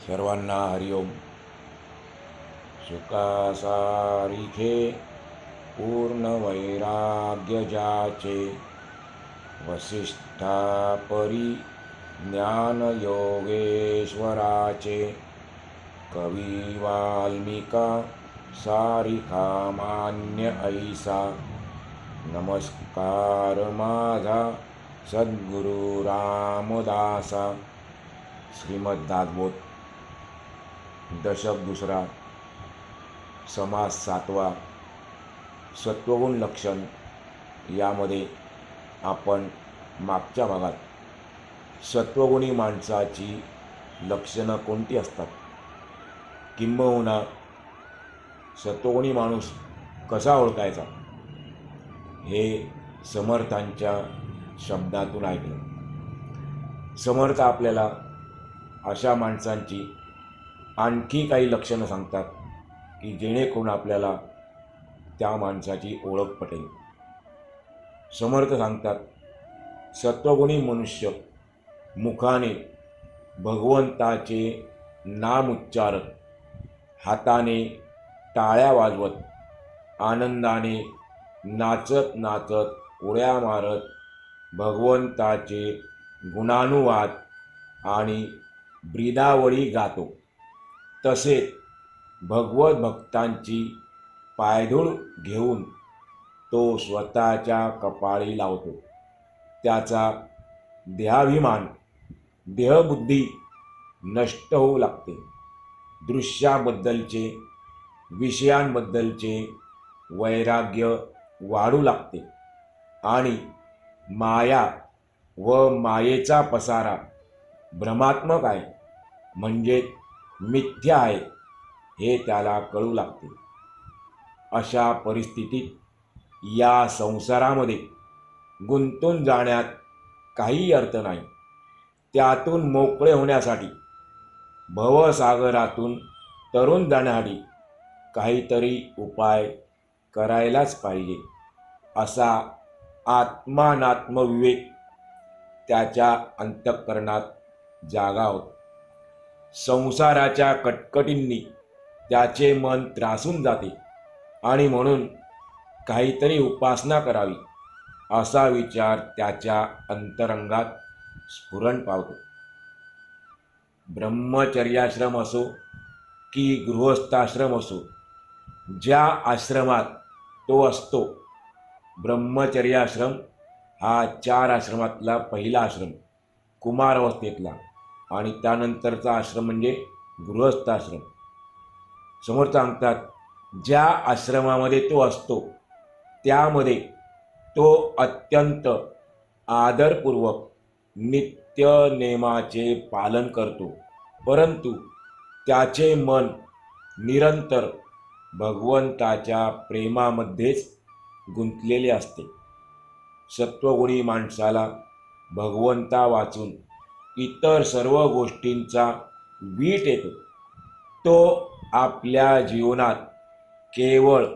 सर्वांना हरिओम सुखासारिखे पूर्ण वैराग्य जाचे वसिष्ठा ज्ञान योगेश्वराचे कवी वाल्मिका सारिका मान्य ऐसा. नमस्कार माझा सद्गुरु रामदासा. श्रीमद्दासबोध दशक दुसरा समास सातवा सत्वगुण लक्षण यामध्ये आपण मागच्या भागात सत्वगुणी माणसाची लक्षणं कोणती असतात? किंबहुना सत्वगुणी माणूस कसा ओळखायचा? हे समर्थांच्या शब्दातून ऐकलं. समर्थ आपल्याला अशा माणसांची आणखी काही लक्षणं सांगतात की जेणेकरून आपल्याला त्या माणसाची ओळख पटेल. समर्थ सांगतात सत्वगुणी मनुष्य मुखाने भगवंताचे नाम उच्चारत हाताने टाळ्या वाजवत आनंदाने नाचत नाचत उड्या मारत भगवंताचे गुणानुवाद आणि ब्रिदावळी गातो. तसेच भगवत भक्तांची पायधूळ घेऊन तो स्वतःच्या कपाळी लावतो. त्याचा देहाभिमान देहबुद्धी नष्ट होऊ लागते. दृश्याबद्दलचे विषयांबद्दलचे वैराग्य वाढू लागते आणि माया व मायेचा पसारा भ्रमात्मक आहे. म्हणजे मिथ्या आहे हे त्याला कळू लागते. अशा परिस्थितीत या संसारामध्ये गुंतून जाण्यात काही अर्थ नाही. त्यातून मोकळे होण्यासाठी भवसागरातून तरुण जाण्यासाठी काहीतरी उपाय करायलाच पाहिजे असा आत्मानात्मविवेक त्याच्या अंतःकरणात जागा होतो. संसाराच्या कटकटींनी त्याचे मन त्रासून जाते आणि म्हणून काहीतरी उपासना करावी असा विचार त्याच्या अंतरंगात स्फुरण पावतो. ब्रह्मचर्याश्रम असो की गृहस्थाश्रम असो ज्या आश्रमात तो असतो ब्रह्मचर्याश्रम हा चार आश्रमातला पहिला आश्रम कुमार अवस्थेतला. आणि त्यानंतरचा आश्रम म्हणजे गृहस्थाश्रम समोर सांगतात ज्या आश्रमामध्ये तो असतो त्यामध्ये तो अत्यंत आदरपूर्वक नित्य नियमाचे पालन करतो. परंतु त्याचे मन निरंतर भगवंताच्या प्रेमामध्येच गुंतलेले असते. सत्वगुणी माणसाला भगवंता वाचून इतर सर्व गोष्टींचा वीट येतो. तो आपल्या जीवनात केवळ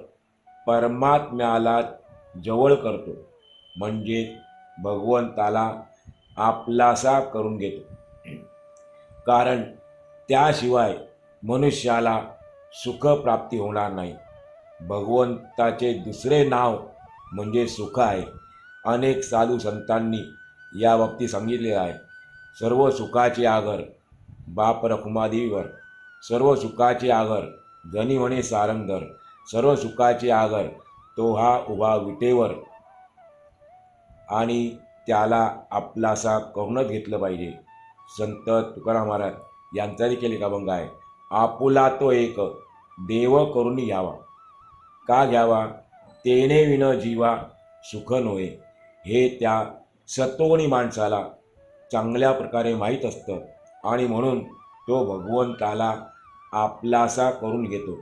परमात्म्याला जवळ करतो. म्हणजे भगवंताला आपलासा करून घेतो. कारण त्याशिवाय मनुष्याला सुखप्राप्ती होणार नाही. भगवंताचे दुसरे नाव म्हणजे सुख आहे. अनेक साधू संतांनी याबाबतीत सांगितले आहे. सर्व सुखाचे आगर बाप रखुमादेवीवर सर्व सुखाचे आगर जनी म्हणे सारंगधर. सर्व सुखाचे आगर तो हा उभा विटेवर. आणि त्याला आपलासा करूनच घेतलं पाहिजे. संत तुकाराम महाराज यांचा देखील एक अभंग आहे. आपुला तो एक देव करून घ्यावा. का घ्यावा? तेने विन जीवा सुख नोये हे त्या सत्वगुणी माणसाला चांगल्या प्रकारे माहीत असतं. आणि म्हणून तो भगवंताला आपलासा करून घेतो.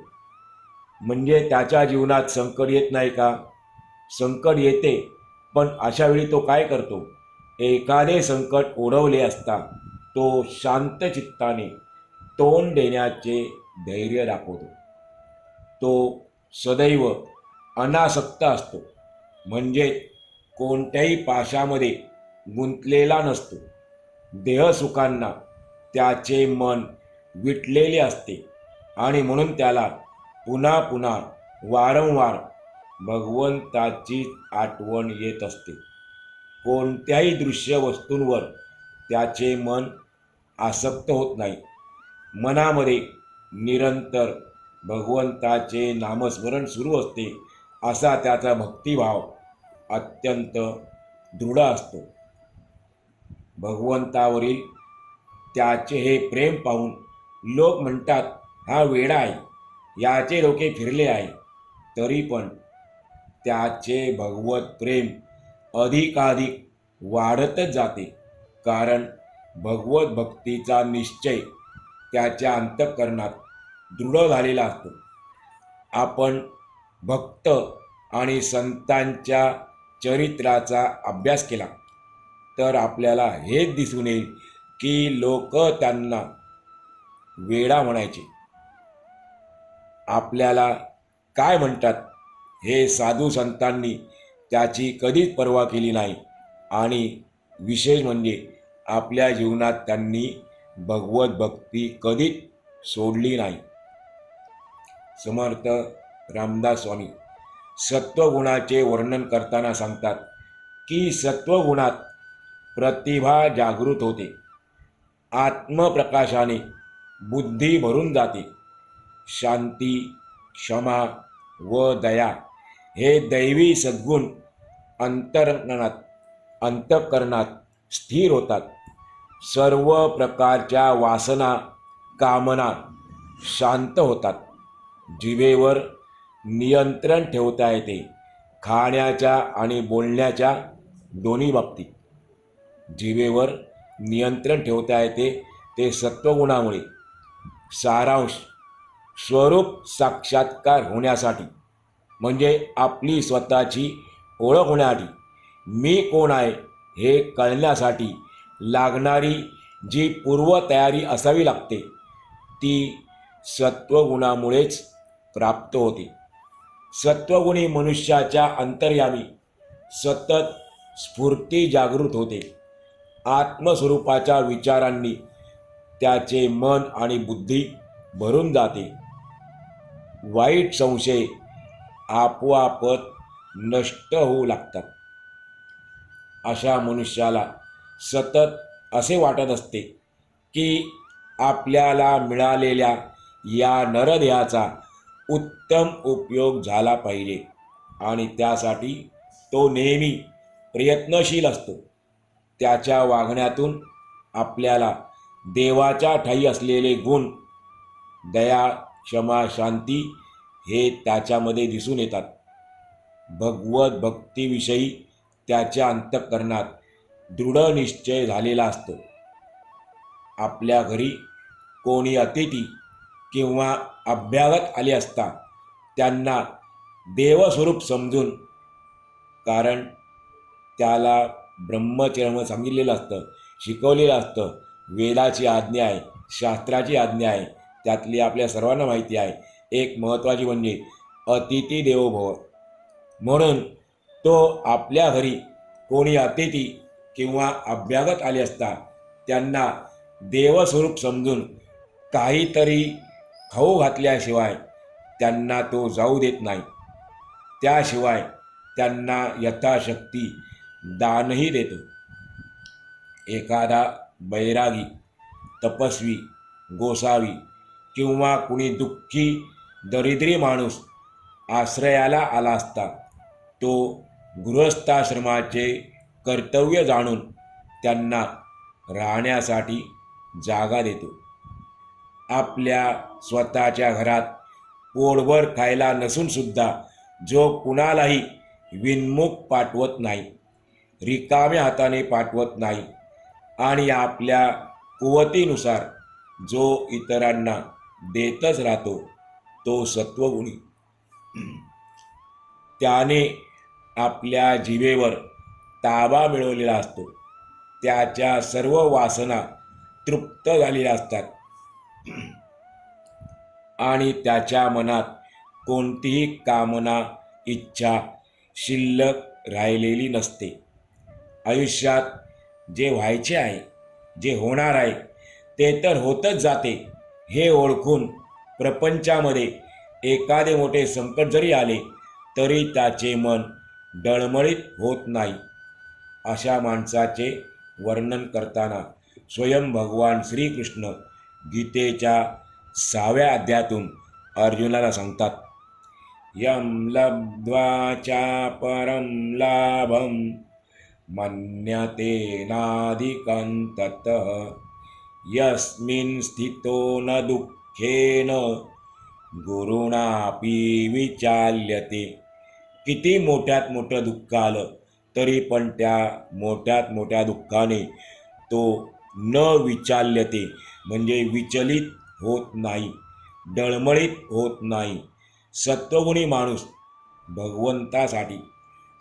म्हणजे त्याच्या जीवनात संकट येत नाही का? संकट येते पण अशा वेळी तो काय करतो? एखादे संकट ओढवले असता तो शांत चित्ताने तोंड देण्याचे धैर्य दाखवतो. तो सदैव अनासक्त असतो. म्हणजे कोणत्याही पाशामध्ये गुंतलेला नसतो. देहसुखांना त्याचे मन विटलेले असते. आणि म्हणून त्याला पुन्हा पुन्हा वारंवार भगवंताची आठवण येत असते. कोणत्याही दृश्य वस्तूंवर त्याचे मन आसक्त होत नाही. मनामध्ये निरंतर भगवंताचे नामस्मरण सुरू असते असा त्याचा भक्तिभाव अत्यंत दृढ असतो. भगवंतावरील त्याचे हे प्रेम पाहून लोक म्हणतात हा वेडा आहे. याचे डोके फिरले आहे. तरी पण त्याचे भगवत प्रेम अधिकाधिक वाढतच जाते. कारण भगवत भक्तीचा निश्चय त्याच्या अंतःकरणात दृढ झालेला असतो. आपण भक्त आणि संतांच्या चरित्राचा अभ्यास केला. तर आपल्याला हेच दिसून येईल की लोक त्यांना वेडा म्हणायचे. आपल्याला काय म्हणतात? हे साधू संतांनी त्याची कधीच पर्वा केली नाही. आणि विशेष म्हणजे आपल्या जीवनात त्यांनी भगवत भक्ती कधीच सोडली नाही. समर्थ रामदास स्वामी सत्वगुणाचे वर्णन करताना सांगतात की सत्वगुणात प्रतिभा जागृत होते. आत्मप्रकाशाने बुद्धी भरून जाते. शांती क्षमा व दया हे दैवी सद्गुण अंतरणात अंतःकरणात स्थिर होतात. सर्व प्रकारच्या वासना कामना शांत होतात. जिवेवर नियंत्रण ठेवता येते. खाण्याच्या आणि बोलण्याच्या दोन्ही बाबतीत. जीवेवर नियंत्रण ठेवता येते. ते सत्वगुणामुळे सारांश स्वरूप साक्षात्कार होण्यासाठी म्हणजे आपली स्वतःची ओळख होण्यासाठी मी कोण आहे हे कळण्यासाठी लागणारी जी पूर्वतयारी असावी लागते ती सत्वगुणामुळेच प्राप्त होते. सत्वगुणी मनुष्याच्या अंतर्यामी सतत स्फूर्ती जागृत होते. आत्मस्वरूपाच्या विचारांनी त्याचे मन आणि बुद्धी भरून जाते. वाईट संशय आपोआपत नष्ट होऊ लागतात. अशा मनुष्याला सतत असे वाटत असते की आपल्याला मिळालेल्या या नरदेहाचा उत्तम उपयोग झाला पाहिजे आणि त्यासाठी तो नेहमी प्रयत्नशील असतो. त्याच्या वागण्यातून आपल्याला देवाच्या ठाई असलेले गुण दया क्षमा शांती हे त्याच्यामध्ये दिसून येतात. भगवत भक्तीविषयी त्याच्या अंतःकरणात दृढ निश्चय झालेला असतो. आपल्या घरी कोणी अतिथी किंवा अभ्यागत आले असता त्यांना देवस्वरूप समजून कारण त्याला ब्रह्मचर्म सांगितलेलं असतं शिकवलेलं असतं. वेदाची आज्ञा आहे शास्त्राची आज्ञा आहे त्यातली आपल्या सर्वांना माहिती आहे. एक महत्त्वाची म्हणजे अतिथी देवोभव. म्हणून तो आपल्या घरी कोणी अतिथी किंवा अभ्यागत आले असता त्यांना देवस्वरूप समजून काहीतरी खाऊ घातल्याशिवाय त्यांना तो जाऊ देत नाही. त्याशिवाय त्यांना यथाशक्ती दानही देतो. एखादा बैरागी तपस्वी गोसावी किंवा कुणी दुःखी दरिद्री माणूस आश्रयाला आला असता तो गृहस्थाश्रमाचे कर्तव्य जाणून त्यांना राहण्यासाठी जागा देतो. आपल्या स्वतःच्या घरात पोळभर खायला नसूनसुद्धा जो कुणालाही विनमुख पाठवत नाही. रिकाम्या हाताने पाठवत नाही. आणि आपल्या कुवतीनुसार जो इतरांना देतच राहतो तो सत्वगुणी. त्याने आपल्या जीवेवर ताबा मिळवलेला असतो. त्याच्या सर्व वासना तृप्त झालेल्या असतात. आणि त्याच्या मनात कोणतीही कामना इच्छा शिल्लक राहिलेली नसते. आयुष्यात जे व्हायचे आहे जे होणार आहे ते तर होतच जाते. हे ओळखून प्रपंचामध्ये एखादे मोठे संकट जरी आले तरी त्याचे मन डळमळीत होत नाही. अशा माणसाचे वर्णन करताना स्वयं भगवान श्रीकृष्ण गीतेच्या सहाव्या अध्यायातून अर्जुनाला सांगतात यम लब्ध्वा चापरं लाभं नाधिकं ततः यस्मिन् स्थितो न दुःखेन गुरुणापि विचाल्यते। किती मोठ्यात मोठं दुःख आलं तरी पण त्या मोठ्यात मोठ्या दुःखाने तो न विचाल्यते म्हणजे विचलित होत नाही डळमळीत होत नाही. सत्वगुणी माणूस भगवंतासाठी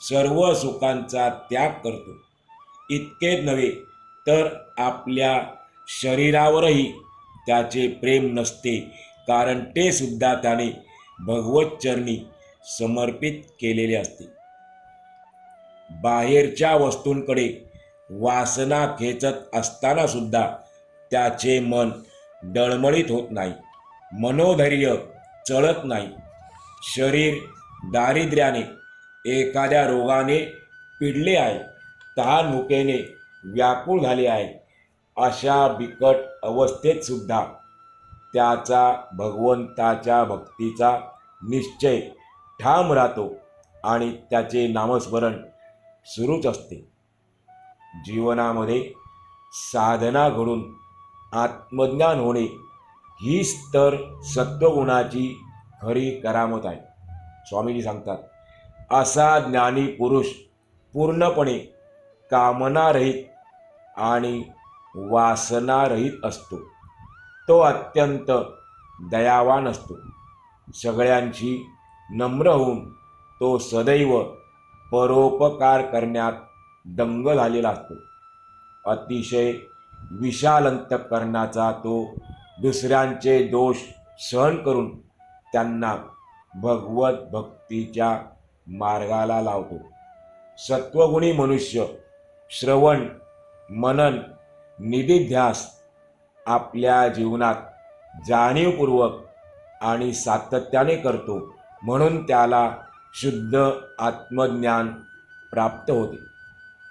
सर्व सुखांचा त्याग करतो. इतकेच नव्हे तर आपल्या शरीरावरही त्याचे प्रेम नसते. कारण ते सुद्धा त्याने भगवत चरणी समर्पित केलेले असते. बाहेरच्या वस्तूंकडे वासना खेचत असताना सुद्धा त्याचे मन डळमळीत होत नाही. मनोधैर्य चळत नाही. शरीर दारिद्र्याने एखाद्या रोगाने पिडले आहे तहान भुकेने व्याकुळ झाले आहे अशा बिकट अवस्थेत सुद्धा त्याचा भगवंताच्या भक्तीचा निश्चय ठाम राहतो आणि त्याचे नामस्मरण सुरूच असते. जीवनामध्ये साधना घडून आत्मज्ञान होणे हीच तर सत्वगुणाची खरी करामत आहे. स्वामीजी सांगतात असा ज्ञानी पुरुष पूर्णपणे कामनारहित आणि वासनारहित असतो. तो अत्यंत दयावान असतो. सगळ्यांशी नम्र होऊन तो सदैव परोपकार करण्यात दंग झालेला असतो. अतिशय विशाल अंतकरणाचा तो दुसऱ्यांचे दोष सहन करून त्यांना भगवत भक्तीच्या मार्गाला लावतो. सत्वगुणी मनुष्य श्रवण मनन निधिध्यास आपल्या जीवनात जाणीवपूर्वक आणि सातत्याने करतो म्हणून त्याला शुद्ध आत्मज्ञान प्राप्त होते.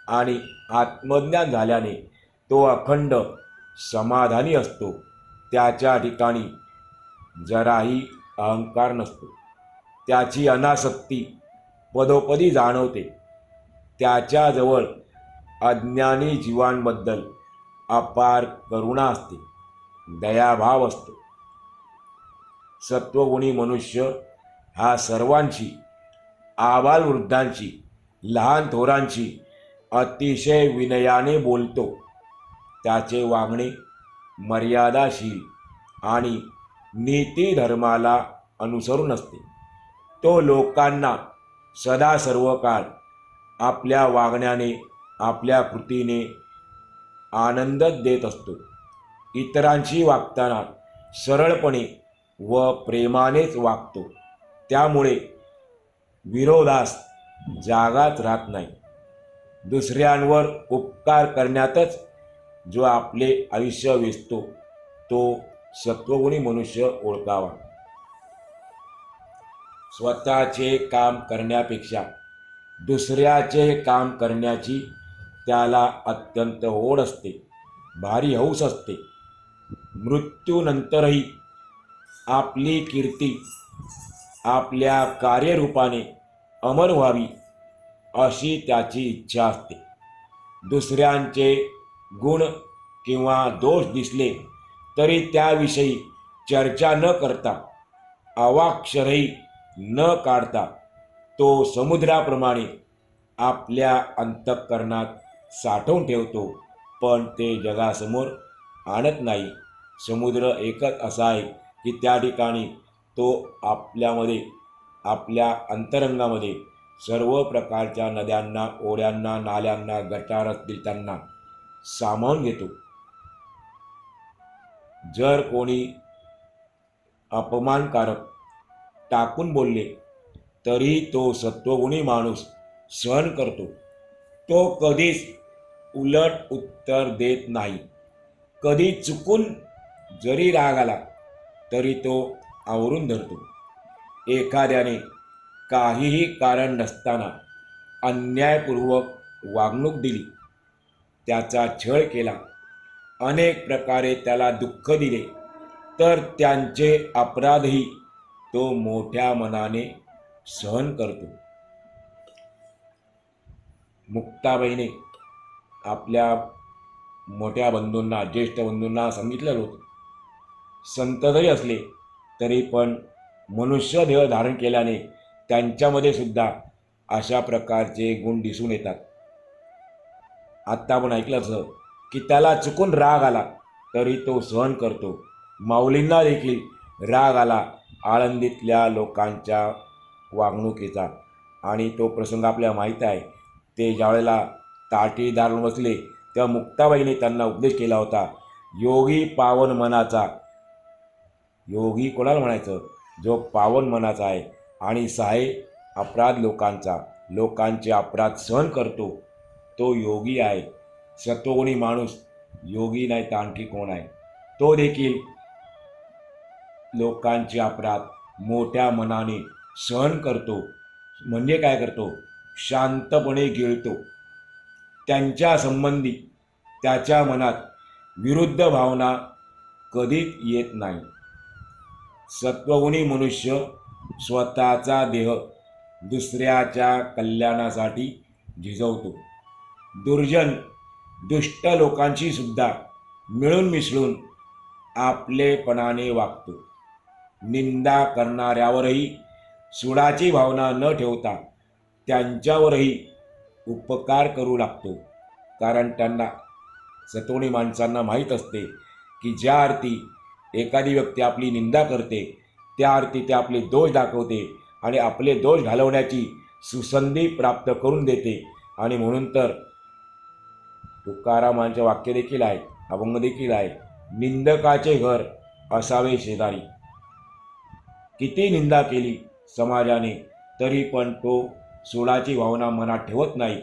आणि आत्मज्ञान झाल्याने तो अखंड समाधानी असतो. त्याच्या ठिकाणी जराही अहंकार नसतो. त्याची अनासक्ती पदोपदी जाणवते. त्याच्याजवळ अज्ञानी जीवांबद्दल अपार करुणा असते. दयाभाव असतो. सत्वगुणी मनुष्य हा सर्वांची आबालवृद्धांची लहान थोरांची अतिशय विनयाने बोलतो. त्याचे वागणे मर्यादाशील आणि नीती धर्माला अनुसरून असते. तो लोकांना सदा सर्व काळ आपल्या वागण्याने आपल्या कृतीने आनंदच देत असतो. इतरांशी वागताना सरळपणे व प्रेमानेच वागतो. त्यामुळे विरोधास जागाच राहत नाही. दुसऱ्यांवर उपकार करण्यातच जो आपले आयुष्य वेचतो तो सत्वगुणी मनुष्य ओळखावा. स्वतःचे काम करण्यापेक्षा दुसऱ्याचे काम करण्याची त्याला अत्यंत ओढ असते भारी हौस असते. मृत्यूनंतरही आपली कीर्ती आपल्या कार्यरूपाने अमर व्हावी अशी त्याची इच्छा असते. दुसऱ्यांचे गुण किंवा दोष दिसले तरी त्याविषयी चर्चा न करता अवाक्षरही न काढता तो समुद्राप्रमाणे आपल्या अंतःकरणात साठवून ठेवतो. पण ते जगासमोर आणत नाही. समुद्र एकच असा आहे की त्या ठिकाणी तो आपल्यामध्ये आपल्या अंतरंगामध्ये सर्व प्रकारच्या नद्यांना ओढ्यांना नाल्यांना गटार असतील त्यांना सामावून घेतो. जर कोणी अपमानकारक टाकून बोलले तरी तो सत्वगुणी माणूस सहन करतो. तो कधीच उलट उत्तर देत नाही. कधी चुकून जरी राग आला तरी तो आवरून धरतो. एखाद्याने काहीही कारण नसताना अन्यायपूर्वक वागणूक दिली. त्याचा छळ केला. अनेक प्रकारे त्याला दुःख दिले. तर त्यांचे अपराधही तो मोठ्या मनाने सहन करतो. मुक्ताबाईने आपल्या मोठ्या बंधूंना ज्येष्ठ बंधूंना सांगितलेलं होतं. संत जरी असले तरी पण मनुष्य देह धारण केल्याने त्यांच्यामध्ये सुद्धा अशा प्रकारचे गुण दिसून येतात. आत्ता आपण ऐकलं असं की त्याला चुकून राग आला तरी तो सहन करतो. माऊलींना देखील राग आला आळंदीतल्या लोकांच्या वागणुकीचा. आणि तो प्रसंग आपल्याला माहीत आहे. ते ज्यावेळेला ताटी दारून बसले तेव्हा मुक्ताबाईने त्यांना उपदेश केला होता योगी पावन मनाचा. योगी कोणाला म्हणायचं? जो पावन मनाचा आहे. आणि सहाय अपराध लोकांचा. लोकांचे अपराध सहन करतो तो योगी आहे. सत्वगुणी माणूस योगी नाही तर आणखी कोण आहे? तो देखील लोकांचे अपराध मोठ्या मनाने सहन करतो. म्हणजे काय करतो? शांतपणे गिळतो. त्यांच्या संबंधी त्याच्या मनात विरुद्ध भावना कधीच येत नाही. सत्वगुणी मनुष्य स्वतःचा देह दुसऱ्याच्या कल्याणासाठी झिजवतो. दुर्जन दुष्ट लोकांशी सुद्धा मिळून मिसळून आपलेपणाने वागतो. निंदा करणाऱ्यावरही सुडाची भावना न ठेवता त्यांच्यावरही उपकार करू लागतो. कारण त्यांना सतोणी माणसांना माहीत असते की ज्या अर्थी एखादी व्यक्ती आपली निंदा करते त्या अर्थी ते आपले दोष दाखवते आणि आपले दोष घालवण्याची सुसंधी प्राप्त करून देते. आणि म्हणून तर तुकारामांचे वाक्य देखील आहे अभंग देखील आहे निंदकाचे घर असावे शेजारी. किती निंदा केली समाजाने तरी पण तो सोडाची भावना मनात ठेवत नाही.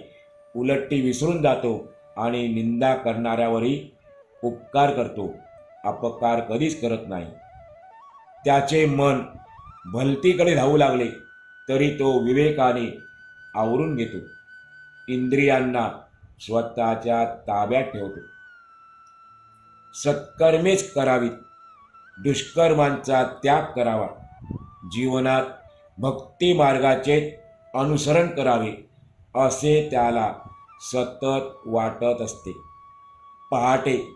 उलट ती विसरून जातो आणि निंदा करणाऱ्यावरही उपकार करतो. अपकार कधीच करत नाही. त्याचे मन भलतीकडे धावू लागले तरी तो विवेकाने आवरून घेतो. इंद्रियांना स्वतःच्या ताब्यात ठेवतो. सत्कर्मेच करावीत. दुष्कर्मांचा त्याग करावा. जीवनात भक्ती मार्गाचे अनुसरण करावे असे त्याला सतत वाटत असते. पहाटे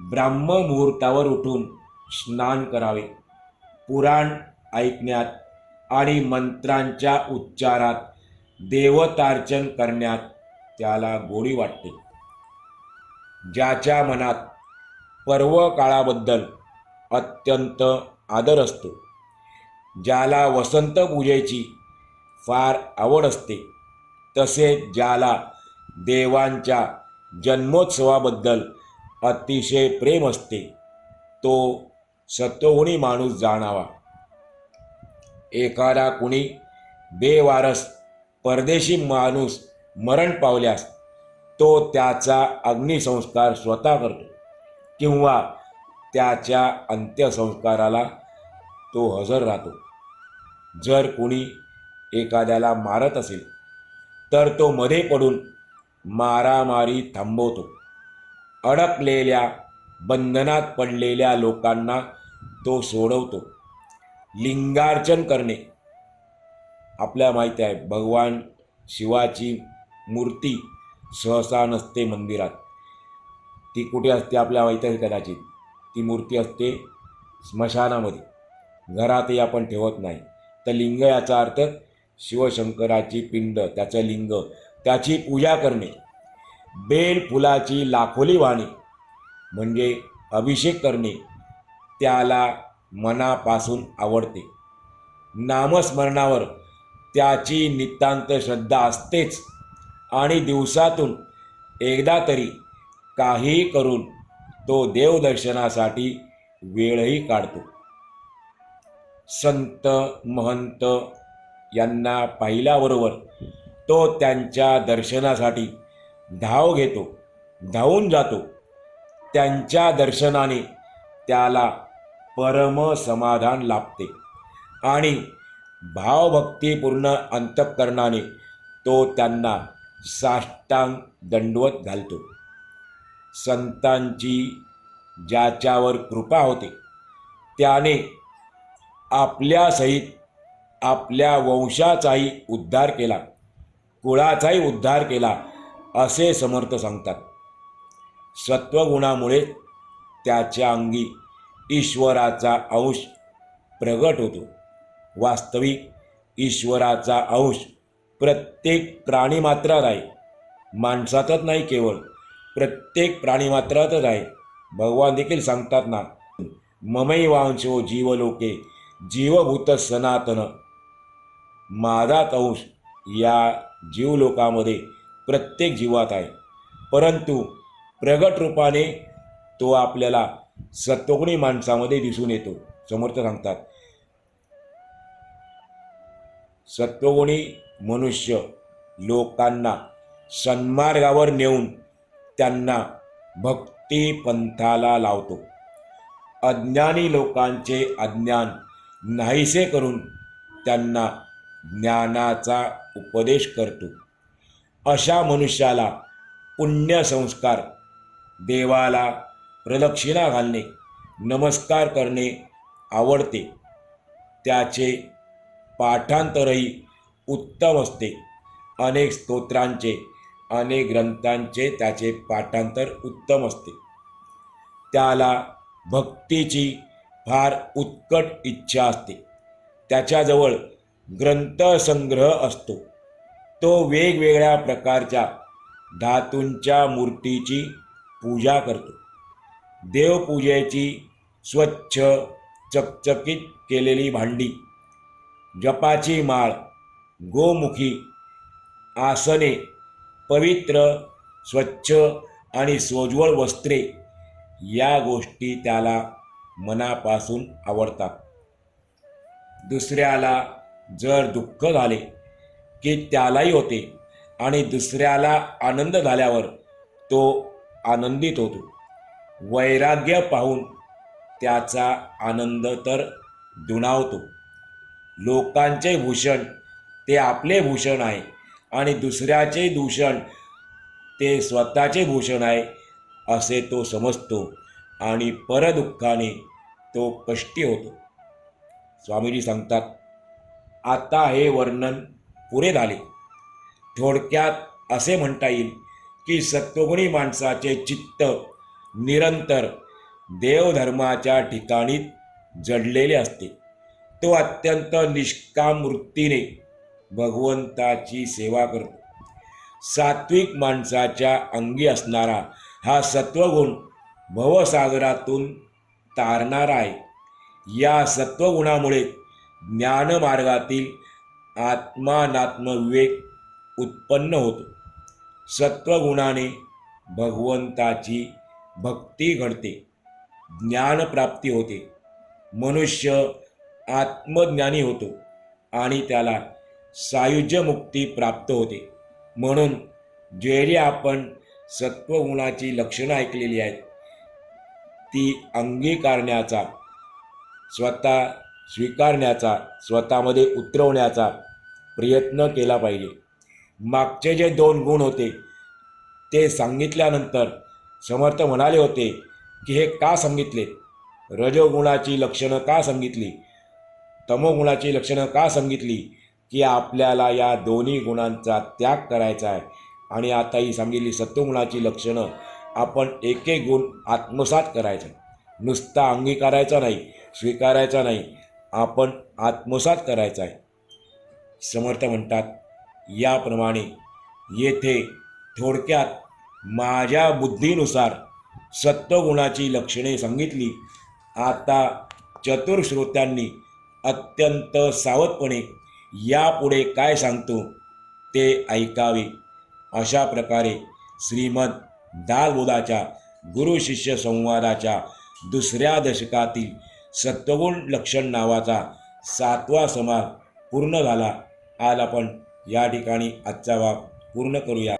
ब्राह्ममुहूर्तावर उठून स्नान करावे. पुराण ऐकण्यात आणि मंत्रांच्या उच्चारात देवतार्चन करण्यात त्याला गोडी वाटते. ज्याच्या मनात पर्व काळाबद्दल अत्यंत आदर असतो. ज्याला वसंत पूजेची फार आवड असते तसेच ज्याला देवांच्या जन्मोत्सवाबद्दल अतिशय प्रेम असते तो सत्वगुणी माणूस जाणावा. एखादा कुणी बेवारस परदेशी माणूस मरण पावल्यास तो त्याचा अग्निसंस्कार स्वतः करतो किंवा त्याच्या अंत्यसंस्काराला तो हजर राहतो. जर कुणी एखाद्याला मारत असेल तर तो मध्ये पडून मारामारी थांबवतो. अडकलेल्या बंधनात पडलेल्या लोकांना तो सोडवतो. लिंगार्चन करणे. आपल्या माहिती आहे भगवान शिवाची मूर्ती सहसा नसते मंदिरात. ती कुठे असते आपल्या माहिती आहे कदाचित. ती मूर्ती असते स्मशानामध्ये. घरातही आपण ठेवत नाही. तर लिंग याचा अर्थ शिवशंकराची पिंड त्याचं लिंग त्याची पूजा करणे. बेल फुलाची लाखोली वाणी म्हणजे अभिषेक करणे त्याला मनापासून आवडते. नामस्मरणावर त्याची नितांत श्रद्धा असतेच. आणि दिवसातून एकदा तरी काहीही करून तो देवदर्शनासाठी वेळही काढतो. संत महंत यांना पाहिल्याबरोबर तो त्यांच्या दर्शनासाठी धाव घेतो धावून जातो. त्यांच्या दर्शनाने त्याला परम समाधान लाभते आणि भावभक्तीपूर्ण अंतःकरणाने तो त्यांना साष्टांग दंडवत घालतो. संतांची ज्याच्यावर कृपा होते त्याने आपल्यासहित आपल्या वंशाचाही उद्धार केला. कुळाचाही उद्धार केला असे समर्थ सांगतात. सत्वगुणामुळे त्याच्या अंगी ईश्वराचा अंश प्रगट होतो. वास्तविक ईश्वराचा अंश प्रत्येक प्राणीमात्रात आहे. माणसातच नाही केवळ प्रत्येक प्राणीमात्रातच आहे. भगवान देखील सांगतात ना ममैवांशो जीवलोके जीवभूत सनातन. माझाच अंश या जीवलोकामध्ये प्रत्येक जीवात आहे. परंतु प्रगट रूपाने तो आपल्याला सत्वगुणी माणसामध्ये दिसून येतो. समर्थ सांगतात. सत्वगुणी मनुष्य लोकांना सन्मार्गावर नेऊन त्यांना भक्ती पंथाला लावतो. अज्ञानी लोकांचे अज्ञान नाहीसे करून त्यांना ज्ञानाचा उपदेश करतो. अशा मनुष्याला पुण्यसंस्कार देवाला प्रदक्षिणा घालणे नमस्कार करणे आवडते. त्याचे पाठांतरही उत्तम असते. अनेक स्तोत्रांचे अनेक ग्रंथांचे त्याचे पाठांतर उत्तम असते. त्याला भक्तीची फार उत्कट इच्छा असते. त्याच्याजवळ ग्रंथसंग्रह असतो. तो वेगवेगळ्या प्रकारच्या धातूंच्या मूर्तीची पूजा करतो. देवपूजेची स्वच्छ चकचकीत केलेली भांडी जपाची माळ गोमुखी आसने पवित्र स्वच्छ आणि सोज्वळ वस्त्रे या गोष्टी त्याला मनापासून आवडतात. दुसऱ्याला जर दुःख झाले की त्यालाही होते आणि दुसऱ्याला आनंद झाल्यावर तो आनंदित होतो. वैराग्य पाहून त्याचा आनंद तर दुणावतो. लोकांचे भूषण ते आपले भूषण आहे आणि दुसऱ्याचे दूषण ते स्वतःचे भूषण आहे असे तो समजतो. आणि परदुःखाने तो कष्टी होतो. स्वामीजी सांगतात आता हे वर्णन पुरे झाले. थोडक्यात असे म्हणता येईल की सत्वगुणी माणसाचे चित्त निरंतर देवधर्माच्या ठिकाणी जडलेले असते. तो अत्यंत निष्काम वृत्तीने भगवंताची सेवा करतो. सात्विक माणसाच्या अंगी असणारा हा सत्वगुण भवसागरातून तारणार आहे. या सत्वगुणामुळे ज्ञानमार्गातील आत्मानात्मविवेक उत्पन्न होतो. सत्वगुणाने भगवंताची भक्ती घडते ज्ञानप्राप्ती होते. मनुष्य आत्मज्ञानी होतो आणि त्याला सायुज्यमुक्ती प्राप्त होते. म्हणून जेरी आपण सत्वगुणाची लक्षणं ऐकलेली आहेत. ती अंगीकारण्याचा स्वतः स्वीकारण्याचा स्वतःमध्ये उतरवण्याचा प्रयत्न केला पाहिजे. मागचे जे दोन गुण होते ते सांगितल्यानंतर समर्थ म्हणाले होते की हे का सांगितले? रजोगुणाची लक्षणं का सांगितली? तमोगुणाची लक्षणं का सांगितली की आपल्याला या दोन्ही गुणांचा त्याग करायचा आहे? आणि आता ही सांगितली सत्वगुणाची लक्षणं आपण एक एक गुण आत्मसात करायचा. नुसता अंगीकारायचा नाही स्वीकारायचा नाही आपण आत्मसात करायचा आहे. समर्थ म्हणतात याप्रमाणे येथे थोडक्यात माझ्या बुद्धीनुसार सत्वगुणाची लक्षणे सांगितली. आता चतुर्श्रोत्यांनी अत्यंत सावधपणे यापुढे काय सांगतो ते ऐकावे. अशा प्रकारे श्रीमद दालबोधाच्या गुरु शिष्य संवादाच्या दुसऱ्या दशकातील सत्वगुण लक्षण नावाचा सातवा समाज पूर्ण झाला. आज आपण या ठिकाणी आजचा भाग पूर्ण करूया.